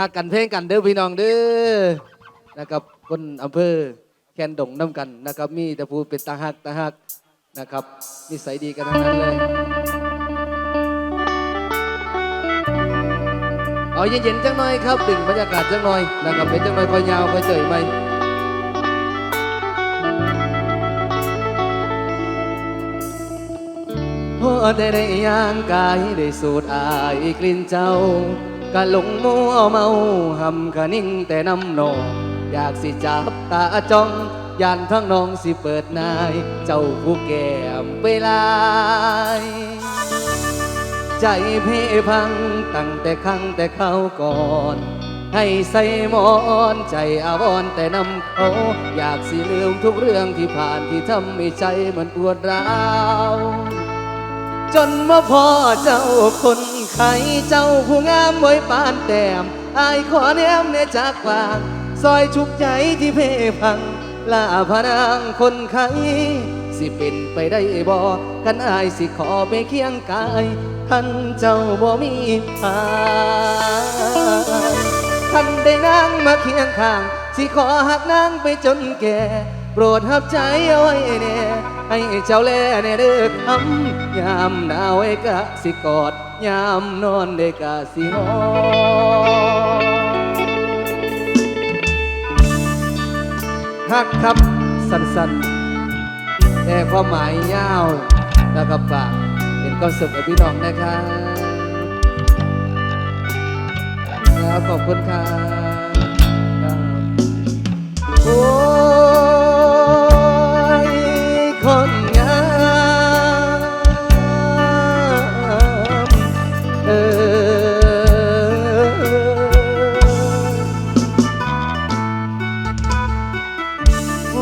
หักกันเพลงกันเด้อพี่น้องเด้อนะครับคนอำเภอแคนดงน้ำกันนะครับ มีแต่ผู้เป็นตาหักตาหักนะครับนิสัยดีกันทั้งนั้นเลยเอาเย็นๆจังหน่อยครับดึงบรรยากาศจังหน่อยนะครับเป็นจังหน่อยคอยยาวคอยเจยไหมพอได้ได้ย่างกายได้สูดอายกลิ่นเจ้า กะหลงมัวเมาหำกะนิ่งแต่น้ำนองอยากสิจับตาจ้องยานทั้งน้องสิเปิดนาย เจ้าผู้แก้มไปลาย ใจเพพังตั้งแต่ครั้งแต่เข้าก่อน ให้ใส่หมอนใจอาวรณ์แต่นำเขาอยากสิลืมทุกเรื่องที่ผ่านที่ทำให้ใจมันปวดร้าว จนมาพอเจ้าคน ไข้เจ้าผู้งามไว้ปานแต้มอายขอแนมในจากฟางซอยชุกใจที่เพพังลาพนางคนไข้สิเป็นไปได้บ่กันอายสิขอไปเคียงกายท่านเจ้าบ่มีทางท่านได้นางมาเคียงข้าง สิขอหักนางไปจนแก่ โปรดหับใจเอาไว้แน่ให้เจ้าแลแน่เด้อคำยามหนาวไอ้กะสิกอด ยามนอนได้กะสิหอฮักครับสั้นๆ แต่ความหมายยาว แล้วก็ฝากเป็นก้อนสุขกับพี่น้องนะครับแล้วขอบคุณครับครับโอ้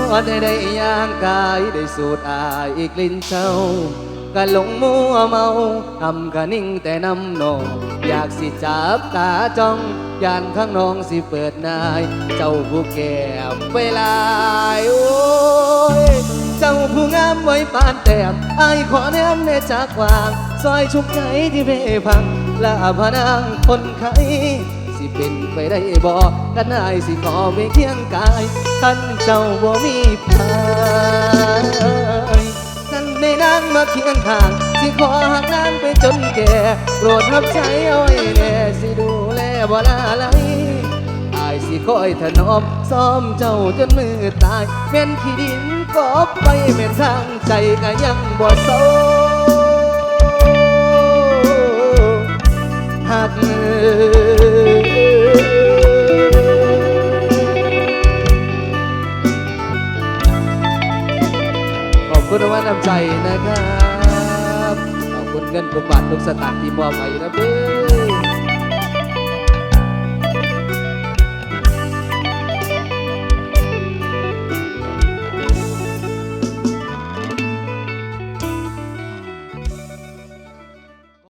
อพอได้ได้ย่างกายได้สูดอายกลิ่นเช้ากะหลงมัวเมาทำกะนิ่งแต่น้ำนองอยากสิจับตาจ้องยานข้างน้องสิเปิดนาย เจ้าผู้แก้มไปลายโอ้ยเจ้าผู้งามไว้ปานแต้มอายขอแนมแน่จากวางซอยชุกใจที่เพพังลาพนางคนไข้ สิเป็นไปได้บ่กันอายสิขอไปเคียงกายท่านเจ้าบ่มีพายนั่นในนางมาเคียงข้าง สิขอหักนางไปจนแก่โปรดรับใจเอาไว้แน่สิดูแลบ่ลาไหลอายสิคอยถนอมซ้อมเจ้าจนมือตายแม่นขี้ดินกอบไปแม่นทางใจก็ยังบ่โซ ขอว่าน้ำใจนะครับ ขอบคุณเงินทุกบาททุกสตางค์ที่มอบให้นะเพื่อ